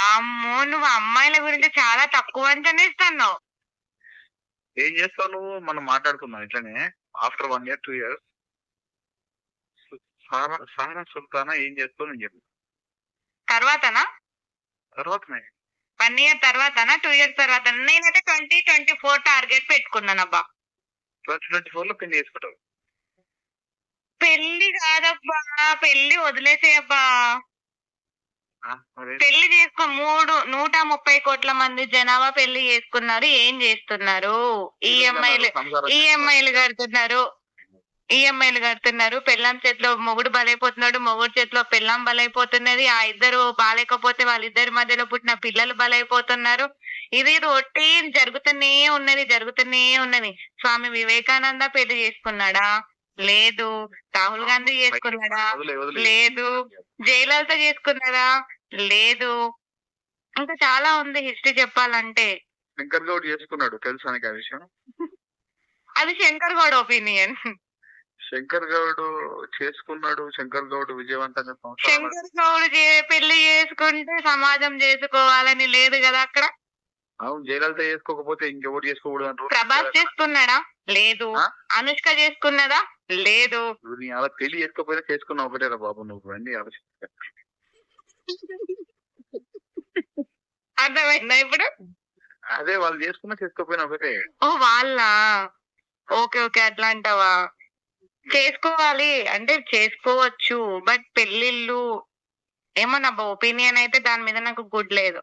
వామ్మో నువ్వు అమ్మాయిల గురించి చాలా తక్కువ అంచనా ఇస్తున్నావు ఏం చేస్తావు నువ్వు? మనం మాట్లాడుకుందాం ఇట్లనే. After one year two years Sara Sara Sultana ఏం చేస్తావు నేను చెప్పు. తర్వాతనా? తర్వాతనే. వన్ ఇయర్ తర్వాతనా? టూ ఇయర్స్ తర్వాత నేనైతే ట్వంటీ ట్వంటీ ఫోర్ టార్గెట్ పెట్టుకున్నాను అబ్బా. ట్వంటీ ట్వంటీ ఫోర్లో పెళ్ళి చేసుకుంటావు. పెళ్ళి కాదబ్బా పెళ్ళి వదిలేసేయబ్బా. పెళ్ళి చేసుకో మూడు నూట ముప్పై కోట్ల మంది జనాభా పెళ్ళి చేసుకున్నారు. ఏం చేస్తున్నారు? ఈఎంఐలు ఈఎంఐలు కడుతున్నారు. ఈఎంఐలు కడుతున్నారు. పెళ్ళాం చేతిలో మొగుడు బలైపోతున్నాడు. మొగుడు చేతిలో పెళ్ళాం బలైపోతున్నది. ఆ ఇద్దరు బాలేకపోతే వాళ్ళిద్దరి మధ్యలో పుట్టిన పిల్లలు బలైపోతున్నారు. ఇది రొటీన్ జరుగుతూనే ఉన్నది జరుగుతూనే ఉన్నది. స్వామి వివేకానంద పెళ్ళి చేసుకున్నాడా? లేదు. రాహుల్ గాంధీ చేసుకున్నాడా. లేదు. జయలలిత చేసుకున్నారా లేదు. ఇంకా చాలా ఉంది హిస్టరీ చెప్పాలంటే. శంకర్ గౌడ్ చేసుకున్నాడు తెలుసా నీకు ఆ విషయం? అది శంకర్ గౌడ్ ఒపీనియన్. శంకర్ గౌడ్ చేసుకున్నాడు శంకర్ గౌడ్ విజయవంతంగా శంకర్ గౌడ్ పెళ్ళి చేసుకుంటే సమాజం చేసుకోవాలని లేదు కదా అక్కడ? అవును జయలలిత చేసుకోకపోతే ఇంకెవరు చేసుకోకూడదు ప్రభాస్ చేసుకున్నాడా? లేదు? అనుష్క చేసుకున్నదా? లేదు. నువ్వు నీ అలా పెళ్ళి చేసుకోకపోయినా చేసుకున్నావు ఒకటేరా బాబు నువ్వు అన్ని ఆలోచించ అర్థమైందా ఇప్పుడు? అదే వాళ్ళు చేసుకున్నా చేసుకోకపోయినా ఒకటే. ఓ వాళ్ళ? ఓకే ఓకే అట్లా అంటావా? చేసుకోవాలి అంటే చేసుకోవచ్చు బట్ పెళ్ళిళ్ళు ఏమో నా ఒపీనియన్ అయితే దాని మీద నాకు గుడ్ లేదు.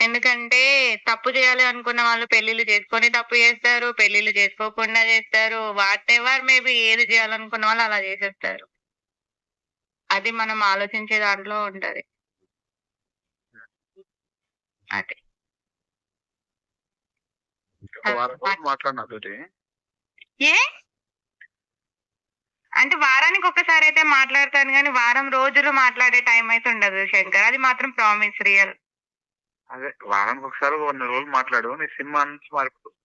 ఎందుకంటే తప్పు చేయాలి అనుకున్న వాళ్ళు పెళ్ళిళ్ళు చేసుకొని తప్పు చేస్తారు పెళ్ళిళ్ళు చేసుకోకుండా చేస్తారు. వాట్ ఎవర్ మేబీ ఏది చేయాలనుకున్న వాళ్ళు అలా చేసేస్తారు. అది మనం ఆలోచించే దాంట్లో ఉంటది. అది. ఏ? అంటే వారానికి ఒక్కసారి అయితే మాట్లాడతాను కానీ వారం రోజులు మాట్లాడే టైం అయితే ఉండదు శంకర్. అది మాత్రం ప్రామిస్ రియల్ అదే వారానికి ఒకసారి వంద రోజులు మాట్లాడు నీ సినిమా నుంచి మారిపోతుంది.